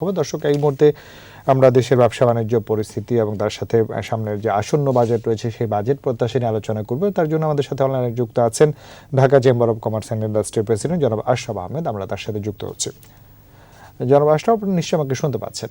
হবে দর্শক এই মুহূর্তে আমরা দেশের ব্যবসা বাণিজ্য পরিস্থিতি এবং তার সাথে সামনের যে আসন্ন বাজেট রয়েছে সেই বাজেট প্রত্যাশা নিয়ে আলোচনা করব। তার জন্য আমাদের সাথে অনলাইনে যুক্ত আছেন Dhaka chamber of commerce and ইন্ডাস্ট্রির প্রেসিডেন্ট জনাব আশরাফ আহমেদ। আমরা তার সাথে যুক্ত হচ্ছি। জনাব আশরাফ আপনি নিশ্চয়ই আমাকে শুনতে পাচ্ছেন।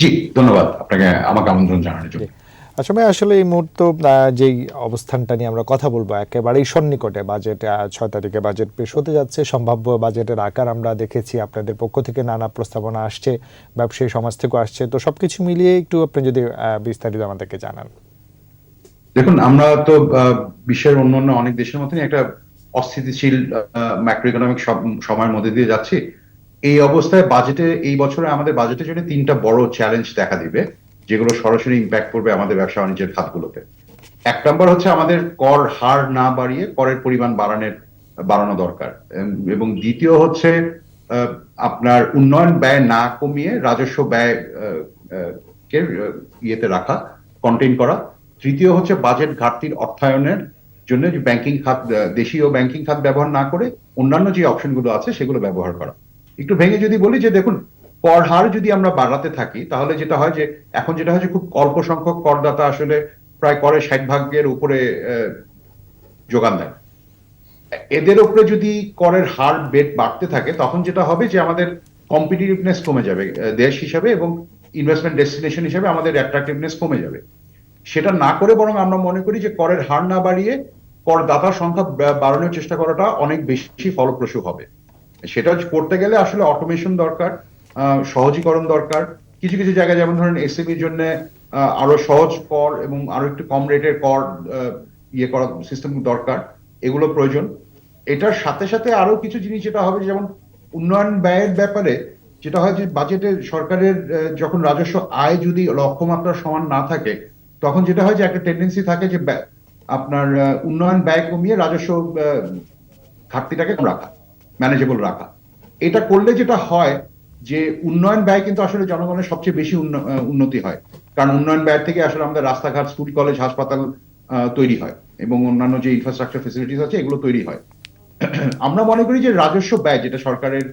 জি ধন্যবাদ। আপনাকে আমাকে আমন্ত্রণ জানানোর জন্য। আচ্ছা ভাই, আসলে এই মুহূর্তে যেই অবস্থানটা নিয়ে আমরা কথা বলব, একেবারেই সন্নিকটে বাজেট ছয় তারিখে বাজেট পেশ হতে যাচ্ছে। সম্ভাব্য বাজেটের আকার আমরা দেখেছি, আপনাদের পক্ষ থেকে নানা প্রস্তাবনা আসছে, ব্যবসায়ী সমাজ থেকেও আসছে। তো সবকিছু মিলিয়ে একটু আপনি যদি বিস্তারিত আমাদেরকে জানান। দেখুন, আমরা তো বিশ্বের অন্যান্য অনেক দেশের মতনই একটা অস্থিতিশীল ম্যাক্রো ইকোনমিক সময়ের মধ্যে দিয়ে যাচ্ছি। এই অবস্থায় বাজেটে এই বছরে আমাদের বাজেটের জন্য তিনটা বড় চ্যালেঞ্জ দেখা দিবে। যেগুলো সরাসরি ইম্প্যাক্ট করবে আমাদের ব্যবসা বাণিজ্যের খাতগুলোতে। এক নম্বর হচ্ছে আমাদের কর হার না বাড়িয়ে করের পরিমাণ বাড়ানোর, বাড়ানো দরকার। এবং দ্বিতীয় হচ্ছে আপনার উন্নয়ন ব্যয় না কমিয়ে রাজস্ব ব্যয় কে ইয়েতে রাখা কন্টেন করা। তৃতীয় হচ্ছে বাজেট ঘাটতির অর্থায়নের জন্য যে ব্যাংকিং খাত দেশীয় ব্যাংকিং খাত ব্যবহার না করে অন্যান্য যে অপশনগুলো আছে সেগুলো ব্যবহার করা। একটু ভেঙে যদি বলি যে দেখুন কর হার যদি আমরা বাড়াতে থাকি, তাহলে যেটা হয় যে, এখন যেটা হয় যে, খুব অল্প সংখ্যক করদাতা আসলে প্রায় করের ষাট ভাগের উপরে যোগান দেয়। এদের উপরে যদি করের হার বেট বাড়তে থাকে, তখন যেটা হবে যে, আমাদের কম্পিটিটিভনেস কমে যাবে দেশ হিসাবে এবং ইনভেস্টমেন্ট ডেস্টিনেশন হিসাবে আমাদের অ্যাট্রাকটিভনেস কমে যাবে। সেটা না করে বরং আমরা মনে করি যে, করের হার না বাড়িয়ে করদাতার সংখ্যা বাড়ানোর চেষ্টা করাটা অনেক বেশি ফলপ্রসূ হবে। সেটা করতে গেলে আসলে অটোমেশন দরকার সহজীকরণ দরকার। কিছু কিছু জায়গায় যেমন ধরেন এসএমইর জন্য আরও সহজ কর এবং আরও একটু কম রেটের কর ইয়ে করা সিস্টেম দরকার। এগুলো প্রয়োজন। এটার সাথে সাথে আরও কিছু জিনিস যেটা হবে, যেমন উন্নয়ন ব্যয়ের ব্যাপারে, যেটা হয় যে বাজেটে সরকারের যখন রাজস্ব আয় যদি লক্ষ্যমাত্রার সমান না থাকে, তখন যেটা হয় যে একটা টেন্ডেন্সি থাকে যে আপনার উন্নয়ন ব্যয় কমিয়ে রাজস্ব ঘাটতিটাকে রাখা ম্যানেজেবল রাখা। এটা করলে যেটা হয় যে উন্নয়ন ব্যয় কিন্তু আসলে জনগণের সবচেয়ে বেশি উন্ন- উন্নতি হয়। কারণ উন্নয়ন ব্যয় থেকে আসলে আমাদের রাস্তাঘাট, স্কুল, কলেজ, হাসপাতাল তৈরি হয় এবং অন্যান্য যে ইনফ্রাস্ট্রাকচার ফেসিলিটিস আছে এগুলো তৈরি হয়। আমরা মনে করি যে রাজস্ব ব্যয় যেটা সরকারের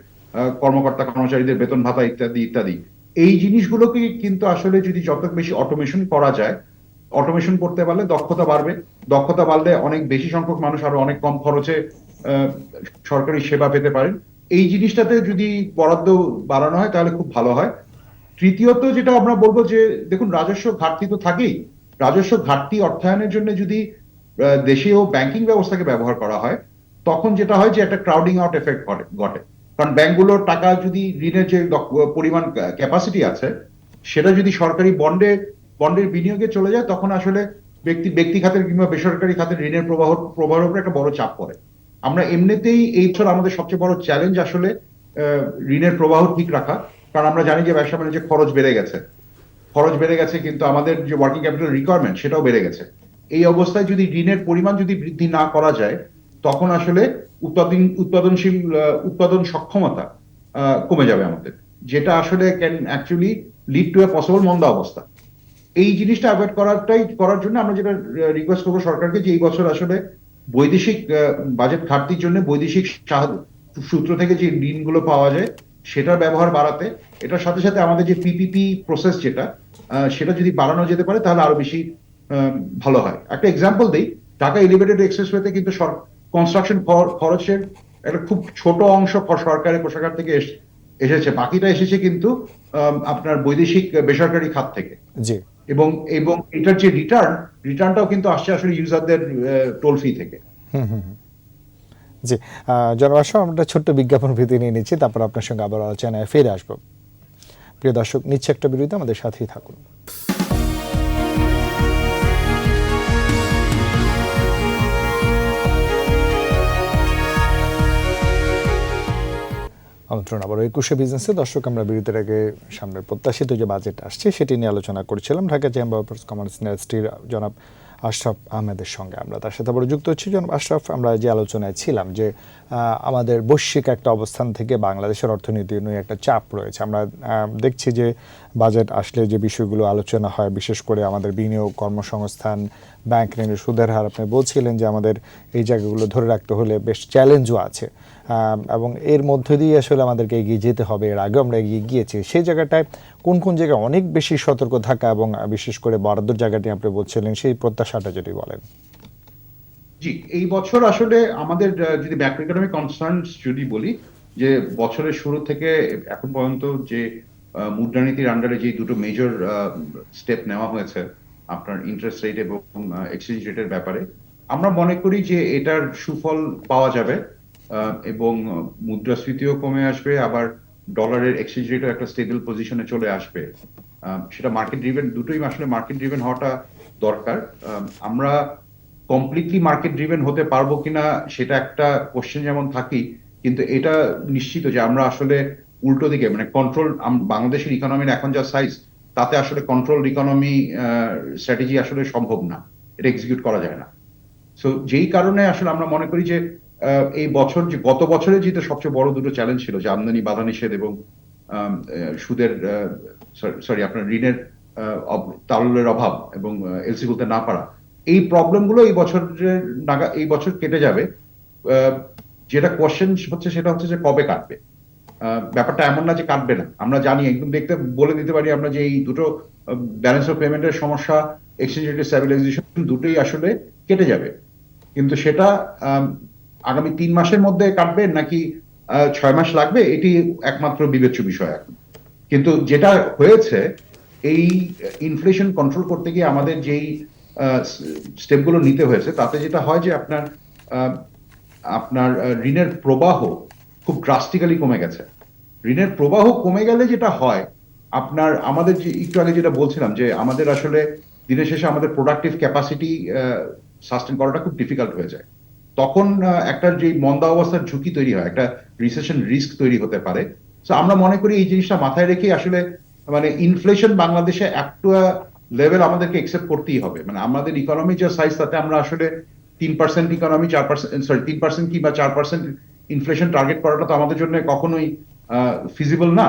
কর্মকর্তা, কর্মচারীদের বেতন ভাতা ইত্যাদি ইত্যাদি, এই জিনিসগুলোকে কিন্তু আসলে যদি যত বেশি অটোমেশন করা যায় অটোমেশন করতে পারলে দক্ষতা বাড়বে। দক্ষতা বাড়লে অনেক বেশি সংখ্যক মানুষ আরও অনেক কম খরচে সরকারি সেবা পেতে পারেন। এই জিনিসটাতে যদি বরাদ্দ বাড়ানো হয়, তাহলে খুব ভালো হয়। তৃতীয়ত যেটা আমরা বলব যে, দেখুন, রাজস্ব ঘাটতি তো থাকেই। রাজস্ব ঘাটতি অর্থায়নের জন্য যদি দেশীয় ব্যাংকিং ব্যবস্থাকে ব্যবহার করা হয়, তখন যেটা হয় যে, একটা ক্রাউডিং আউট এফেক্ট ঘটে। কারণ ব্যাংকগুলোর টাকা যদি ঋণের যে পরিমাণ ক্যাপাসিটি আছে, সেটা যদি সরকারি বন্ডে, বন্ডের বিনিয়োগে চলে যায়, তখন আসলে ব্যক্তি ব্যক্তি খাতের কিংবা বেসরকারি খাতের ঋণের প্রবাহ, প্রবাহের উপরে একটা বড় চাপ পড়ে। আমরা এমনিতেই এই বছর আমাদের সবচেয়ে বড় চ্যালেঞ্জ আসলে ঋণের প্রবাহ ঠিক রাখা। কারণ আমরা জানি যে ব্যবসা বাণিজ্যে খরচ বেড়ে গেছে। খরচ বেড়ে গেছে কিন্তু আমাদের যে ওয়ার্কিং ক্যাপিটাল রিকোয়ারমেন্ট সেটাও বেড়ে গেছে। এই অবস্থায় যদি ঋণের পরিমাণ যদি বৃদ্ধি না করা যায়, তখন আসলে উৎপাদন, উৎপাদনশীল উৎপাদন সক্ষমতা কমে যাবে আমাদের। যেটা আসলে can actually lead to a possible মন্দা অবস্থা। এই জিনিসটা অ্যাভয়েড করাটাই করার জন্য আমরা যেটা রিকোয়েস্ট করব সরকারকে যে এই বছর আসলে বৈদেশিক বাজেট ঘাটতির জন্য বৈদেশিক সূত্র থেকে যে ঋণগুলো পাওয়া যায়, সেটার ব্যবহার বাড়াতে, এটার সাথে সাথে আমাদের যে পিপিপি প্রসেস যেটা সেটা যদি বাড়ানো যেতে পারে, তাহলে আরও বেশি ভালো হয়। একটা এক্সাম্পল দিই, ঢাকা এলিভেটেড এক্সপ্রেসওয়েতে কিন্তু কনস্ট্রাকশন খরচের একটা খুব ছোট অংশ খ- সরকারি কোষাগার থেকে এস- এসেছে। বাকিটা এসেছে কিন্তু আপনার বৈদেশিক বেসরকারি খাত থেকে। এবং এবং এটার যে রিটার্ন রিটার্নটাও কিন্তু আসছে আসলে ইউজারদের টোল ফি থেকে। জি জনাব আমরা ছোট্ট বিজ্ঞাপন ভিত্তি নিয়ে নিচ্ছি, তারপর আপনার সঙ্গে আবার আলোচনায় ফিরে আসব। প্রিয় দর্শক, নিচ্ছে একটা বিরতি, আমাদের সাথেই থাকুন। আমন্ত্রণ আবার একুশে বিজনেসে দর্শক আমরা বিরতির আগে সামনের প্রত্যাশিত যে বাজেট আসছে, সেটি নিয়ে আলোচনা করছিলাম। ঢাকা চেম্বার অফ কমার্স ইন্ডাস্ট্রির জনাব আশরাফ আহমেদের সঙ্গে আমরা। তার সাথে আবার যুক্ত হচ্ছি জনাব আশরাফ। আমরা যে আলোচনায় ছিলাম যে আমাদের বৈশ্বিক একটা অবস্থান থেকে বাংলাদেশের অর্থনীতি নিয়ে একটা চাপ রয়েছে। আমরা দেখছি যে বাজেট আসলে যে বিষয়গুলো আলোচনা হয়, বিশেষ করে আমাদের বিনিয়োগ কর্মসংস্থান, ব্যাংক ঋণের সুদের হার, আপনি বলছিলেন যে আমাদের এই জায়গাগুলো ধরে রাখতে হলে বেশ চ্যালেঞ্জও আছে। এবং এর মধ্য দিয়ে আসলে আমাদেরকে এগিয়ে যেতে হবে, এর আগে আমরা এগিয়ে গিয়েছি। সেই জায়গাটায় কোন কোন জায়গায় অনেক বেশি সতর্ক থাকা এবং, বিশেষ করে বরাদ্দর জায়গাটি আপনি বলছিলেন, সেই প্রত্যাশাটা যদি বলেন। জি, এই বছর আসলে আমাদের যদি ম্যাক্রো ইকোনমিক কনসার্নস যদি বলি, যে বছরের শুরু থেকে এখন পর্যন্ত যে মুদ্রানীতির আন্ডারে যে দুটো মেজর স্টেপ নেওয়া হয়েছে, আপনার ইন্টারেস্ট রেট এবং এক্সচেঞ্জ রেটের ব্যাপারে, আমরা মনে করি যে এটার সুফল পাওয়া যাবে এবং মুদ্রাস্ফীতিও কমে আসবে, আবার ডলারের এক্সচেঞ্জ রেটও একটা স্টেবল পজিশনে চলে আসবে। সেটা মার্কেট ড্রিভেন দুটোই আসলে মার্কেট ড্রিভেন হওয়াটা দরকার। আমরা কমপ্লিটলি মার্কেট ড্রিভেন হতে পারব কিনা সেটা একটা কোশ্চেন যেমন থাকি কিন্তু এটা নিশ্চিত যে আমরা আসলে উল্টো দিকে মানে কন্ট্রোল বাংলাদেশের ইকোনমির এখন যা সাইজ তাতে আসলে কন্ট্রোল ইকোনমি স্ট্র্যাটেজি আসলে সম্ভব না, এটা এক্সিকিউট করা যায় না। সো যেই কারণে আসলে আমরা মনে করি যে এই বছর যে, গত বছরে যেটা সবচেয়ে বড় দুটো চ্যালেঞ্জ ছিল, যে আমদানি, বাধা নিষেধ এবং সুদের সরি আপনার ঋণের তারল্যের অভাব এবং এলসি বলতে না পারা এই প্রবলেমগুলো এই বছরের নাগা, এই বছর কেটে যাবে। যেটা কোয়েশ্চেন হচ্ছে সেটা হচ্ছে যে কবে কাটবে। ব্যাপারটা এমন না যে কাটবে না। আমরা জানি, একদম দেখতে, বলে দিতে পারি আমরা যে এই দুটো ব্যালেন্স অফ পেমেন্টের সমস্যা এক্সচেঞ্জ রেটের স্ট্যাবিলাইজেশন দুটোই আসলে কেটে যাবে। কিন্তু সেটা আগামী তিন মাসের মধ্যে কাটবে নাকি ছয় মাস লাগবে, এটি একমাত্র বিবেচ্য বিষয় এখন। কিন্তু যেটা হয়েছে, এই ইনফ্লেশন কন্ট্রোল করতে গিয়ে আমাদের যেই স্টেপগুলো নিতে হয়েছে। তাতে যেটা হয় যে আপনার আপনার ঋণের প্রবাহ খুব ড্রাস্টিক্যালি কমে গেছে। ঋণের প্রবাহ কমে গেলে যেটা হয়, আপনার, আমাদের যে, একটু আগে যেটা বলছিলাম যে, আমাদের আসলে দিনের শেষে আমাদের প্রোডাক্টিভ ক্যাপাসিটি সাস্টেন করাটা খুব ডিফিকাল্ট হয়ে যায়। তখন একটা যে মন্দা অবস্থার ঝুঁকি তৈরি হয়, একটা রিসেশন রিস্ক তৈরি হতে পারে। তো আমরা মনে করি এই জিনিসটা মাথায় রেখে আসলে মানে ইনফ্লেশন বাংলাদেশে একটা লেভেল আমাদেরকে একসেপ্ট করতেই হবে। মানে আমাদের ইকোনমি যে সাইজ তাতে আমরা আসলে তিন পার্সেন্ট ইকোনমি চার পার্সেন্ট সরি তিন পার্সেন্ট কিংবা চার পার্সেন্ট ইনফ্লেশন টার্গেট করাটা তো আমাদের জন্য কখনোই ফিজিবল না।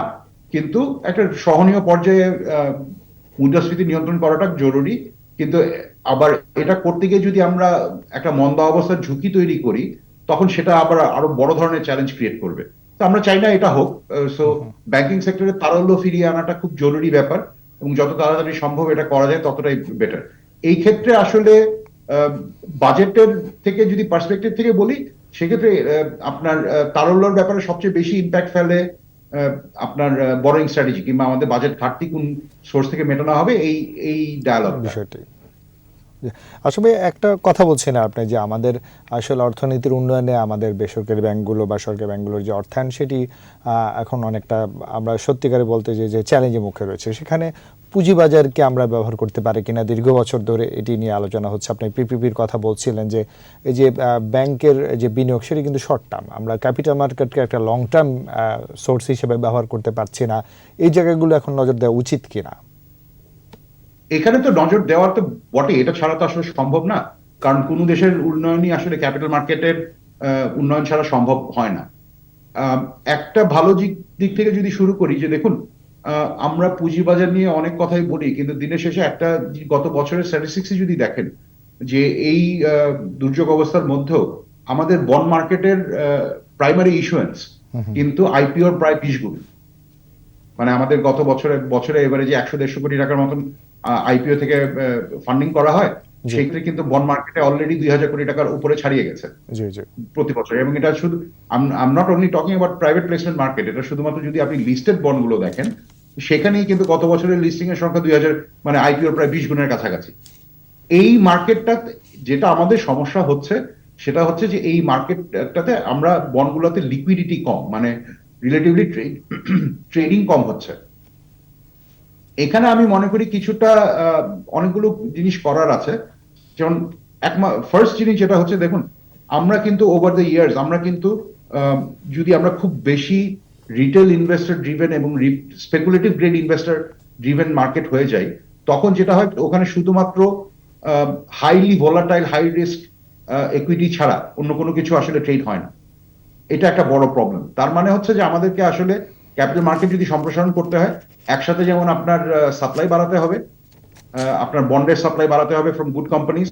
কিন্তু একটা সহনীয় পর্যায়ে মুদ্রাস্ফীতি নিয়ন্ত্রণ করাটা জরুরি। কিন্তু আবার এটা করতে গিয়ে যদি আমরা একটা মন্দা অবস্থার ঝুঁকি তৈরি করি তখন সেটা আবার আরও বড় ধরনের চ্যালেঞ্জ ক্রিয়েট করবে। তো আমরা চাই না এটা হোক। সো ব্যাংকিং সেক্টরে তারল্য ফিরিয়ে আনাটা খুব জরুরি ব্যাপার। এবং যত তাড়াতাড়ি সম্ভব এটা করা যায়, ততটাই বেটার এই ক্ষেত্রে আসলে বাজেটের থেকে যদি পার্সপেক্টিভ থেকে বলি, সেক্ষেত্রে আপনার তারল্যর ব্যাপারে সবচেয়ে বেশি ইম্প্যাক্ট ফেলে আপনার বড় স্ট্র্যাটেজি কিংবা আমাদের বাজেট ঘাটতি কোন সোর্স থেকে মেটানো হবে, এই এই ডায়ালগ বিষয়টি। আসলে একটা কথা বলছেন আপনি যে আমাদের আসলে অর্থনীতির উন্নয়নে আমাদের বেসরকারি ব্যাংকগুলো বা সরকারি ব্যাংকগুলোর যে অর্থায়ন সেটি এখন অনেকটা আমরা সত্যিকারে বলতে যে যে চ্যালেঞ্জের মুখে রয়েছে। সেখানে পুঁজিবাজারকে আমরা ব্যবহার করতে পারি কিনা দীর্ঘ বছর ধরে এটি নিয়ে আলোচনা হচ্ছে। আপনি পিপিপির কথা বলছিলেন যে, এই যে ব্যাংকের যে বিনিয়োগ সেটি কিন্তু শর্ট টার্ম আমরা ক্যাপিটাল মার্কেটকে একটা লং টার্ম সোর্স হিসেবে ব্যবহার করতে পারছি না। এই জায়গাগুলো এখন নজর দেওয়া উচিত কিনা? এখানে তো নজর দেওয়ার তো বটে এটা ছাড়া তো আসলে সম্ভব না। কারণ কোনো দেশের উন্নয়নই আসলে ক্যাপিটাল মার্কেটের উন্নয়ন ছাড়া সম্ভব হয় না। একটা ভালো দিক থেকে যদি শুরু করি যে দেখুন আমরা পুঁজিবাজার নিয়ে অনেক কথাই বলি কিন্তু দিনের শেষে একটা গত বছরের স্ট্যাটিস্টিক্স যদি দেখেন যে এই দুর্যোগ অবস্থার মধ্যেও আমাদের বন্ড মার্কেটের প্রাইমারি ইস্যুয়েন্স কিন্তু আইপিওর প্রায় বিশ গুণ। মানে আমাদের গত বছরে বছরে এবারে যে একশো দেড়শো কোটি টাকার মতন আইপিও থেকে ফান্ডিং করা হয় সেক্ষেত্রে কিন্তু বন্ড মার্কেটে অলরেডি দুই হাজার কোটি টাকার উপরে ছাড়িয়ে গেছে। প্রতি বছর। এবং এটা শুধু I'm not only talking about private placement market এটা শুধুমাত্র যদি আপনি লিস্টেড বন্ডগুলো দেখেন সেখানেই কিন্তু গত বছরের লিস্টিং এর সংখ্যা দুই হাজার মানে আইপিওর প্রায় বিশ গুণের কাছাকাছি। এই মার্কেটটা যেটা আমাদের সমস্যা হচ্ছে সেটা হচ্ছে যে এই মার্কেটটাতে আমরা বন্ডগুলোতে লিকুইডিটি কম মানে রিলেটিভলি ট্রেডিং কম হচ্ছে। এখানে আমি মনে করি কিছুটা অনেকগুলো জিনিস করার আছে। যেমন এক ফার্স্ট জিনিস যেটা হচ্ছে, দেখুন, আমরা কিন্তু ওভার দ্য ইয়ার্স আমরা কিন্তু যদি আমরা খুব বেশি রিটেল ইনভেস্টর ড্রিভেন এবং speculative grade investor driven market হয়ে যায় তখন যেটা হয়, ওখানে শুধুমাত্র highly volatile high risk equity ছাড়া অন্য কোনো কিছু আসলে ট্রেড হয় না। এটা একটা বড় প্রবলেম তার মানে হচ্ছে যে আমাদেরকে আসলে ক্যাপিটাল মার্কেট যদি সম্প্রসারণ করতে হয়, একসাথে যেমন আপনার সাপ্লাই বাড়াতে হবে আপনার বন্ডের সাপ্লাই বাড়াতে হবে ফ্রম গুড কোম্পানিজ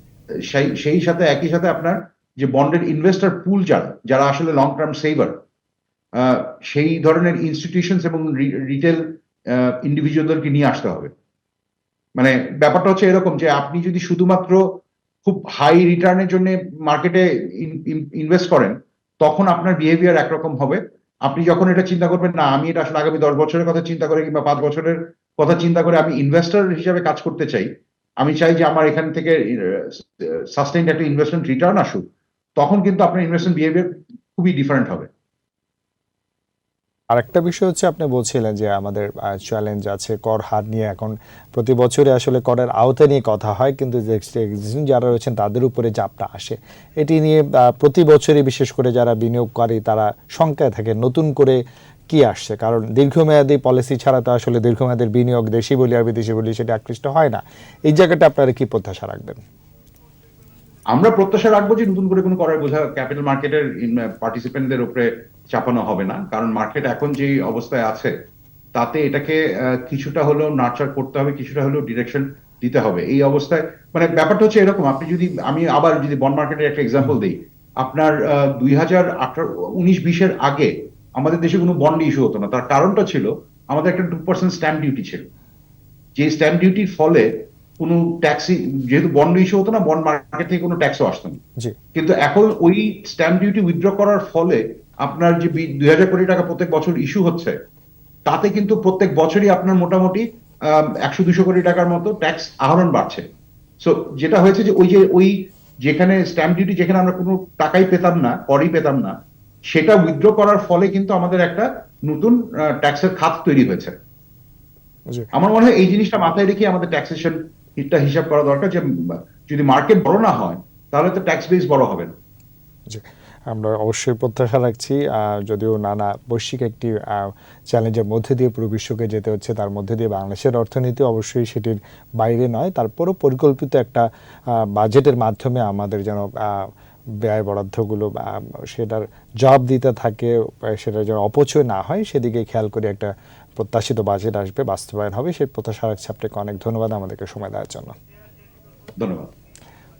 সেই সেই সাথে একই সাথে আপনার যে বন্ডের ইনভেস্টর পুল যারা যারা আসলে লং টার্ম সেভার সেই ধরনের ইনস্টিটিউশনস এবং রিটেল ইন্ডিভিজুয়ালদেরকে নিয়ে আসতে হবে। মানে ব্যাপারটা হচ্ছে এরকম যে আপনি যদি শুধুমাত্র খুব হাই রিটার্নের জন্য মার্কেটে ইনভেস্ট করেন, তখন আপনার বিহেভিয়ার একরকম হবে। আপনি যখন এটা চিন্তা করবেন, না, আমি এটা আসলে আগামী দশ বছরের কথা চিন্তা করে কিংবা পাঁচ বছরের কথা চিন্তা করে আমি ইনভেস্টর হিসাবে কাজ করতে চাই, আমি চাই যে আমার এখান থেকে সাস্টেইন একটা ইনভেস্টমেন্ট রিটার্ন আসুক, তখন কিন্তু আপনার ইনভেস্টমেন্ট বিহেভিয়ার খুবই ডিফারেন্ট হবে। আরেকটা বিষয় হচ্ছে আপনি বলছিলেন যে আমাদের চ্যালেঞ্জ আছে কর হার নিয়ে। এখন প্রতি বছরে আসলে করের আওতা নিয়ে কথা হয়, কিন্তু যারা রয়েছেন তাদের উপরে চাপটা আসে। এটি নিয়ে প্রতি বছরই বিশেষ করে যারা বিনিয়োগকারী তারা শঙ্কায় থাকে, নতুন করে কি আসছে? কারণ দীর্ঘমেয়াদী পলিসি ছাড়া তো আসলে দীর্ঘমেয়াদের বিনিয়োগ দেশি বলি আর বিদেশি বলি সেটা আকৃষ্ট হয় না। এই জায়গাটা আপনারা কি প্রত্যাশা রাখবেন? আমরা প্রত্যাশা রাখব যে নতুন করে কোনো করার বোঝা ক্যাপিটাল মার্কেটের পার্টিসিপেন্টদের উপরে চাপানো হবে না। কারণ মার্কেট এখন যে অবস্থায় আছে তাতে এটাকে কিছুটা হলেও নার্চার করতে হবে কিছুটা হলেও ডিরেকশন দিতে হবে। এই অবস্থায় মানে ব্যাপারটা হচ্ছে এরকম আপনি যদি আমি আবার যদি বন্ড মার্কেটের একটা এক্সাম্পল দিই আপনার দুই হাজার আঠারো উনিশ বিশের আগে আমাদের দেশে কোনো বন্ড ইস্যু হতো না। তার কারণটা ছিল আমাদের একটা টু পার্সেন্ট স্ট্যাম্প ডিউটি ছিল। যে স্ট্যাম্প ডিউটির ফলে কোনো ট্যাক্সি যেহেতু বন্ড ইস্যু হতো না বন্ড মার্কেট থেকে কোনো ট্যাক্সও আসতো না। কিন্তু এখন ওই স্ট্যাম্প ডিউটি উইথড্র করার ফলে আপনার যে দুই হাজার কোটি টাকা প্রত্যেক বছর ইস্যু হচ্ছে তাতে কিন্তু প্রত্যেক বছরই আপনার মোটামুটি একশো দুশো কোটি টাকার মতো ট্যাক্স আহরণ বাড়ছে। সো যেটা হয়েছে যে ওই যে ওই যেখানে স্ট্যাম্প ডিউটি যেখানে আমরা কোনো টাকাই পেতাম না করই পেতাম না সেটা উইথড্র করার ফলে কিন্তু আমাদের একটা নতুন ট্যাক্সের খাত তৈরি হয়েছে। আমার মনে হয় এই জিনিসটা মাথায় রেখে আমাদের ট্যাক্সেশন হিটটা হিসাব করা দরকার যে যদি মার্কেট বড় না হয় তাহলে তো ট্যাক্স বেস বড় হবে না। আমরা অবশ্যই প্রত্যাশা রাখছি যদিও নানা বৈশ্বিক একটি চ্যালেঞ্জের মধ্যে দিয়ে পুরো বিশ্বকে যেতে হচ্ছে, তার মধ্যে দিয়ে বাংলাদেশের অর্থনীতি অবশ্যই সেটির বাইরে নয় তারপরও পরিকল্পিত একটা বাজেটের মাধ্যমে আমাদের যেন ব্যয় বরাদ্দগুলো সেটার জবাব দিতে থাকে সেটা যেন অপচয় না হয়, সেদিকে খেয়াল করে একটা প্রত্যাশিত বাজেট আসবে, বাস্তবায়ন হবে, সেই প্রত্যাশা রাখছি। আপনাকে অনেক ধন্যবাদ আমাদেরকে সময় দেওয়ার জন্য। ধন্যবাদ।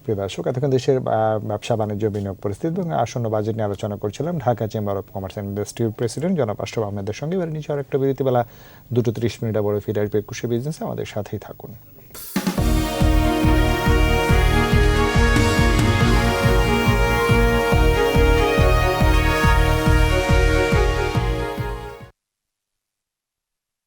প্রিয় দর্শক, এতক্ষণ দেশের ব্যবসা, বাণিজ্য, বিনিয়োগ পরিস্থিতি এবং আসন্ন বাজেট নিয়ে আলোচনা করছিলাম Dhaka chamber of commerce and ইন্ডাস্ট্রির প্রেসিডেন্ট জনাব আশরাফ আহমেদের সঙ্গে। এবার নিচে আরেকটা বিরতি বেলা দুটো ত্রিশ মিনিট আবার ফিরে আসবে একুশে বিজনেসে। আমাদের সাথেই থাকুন।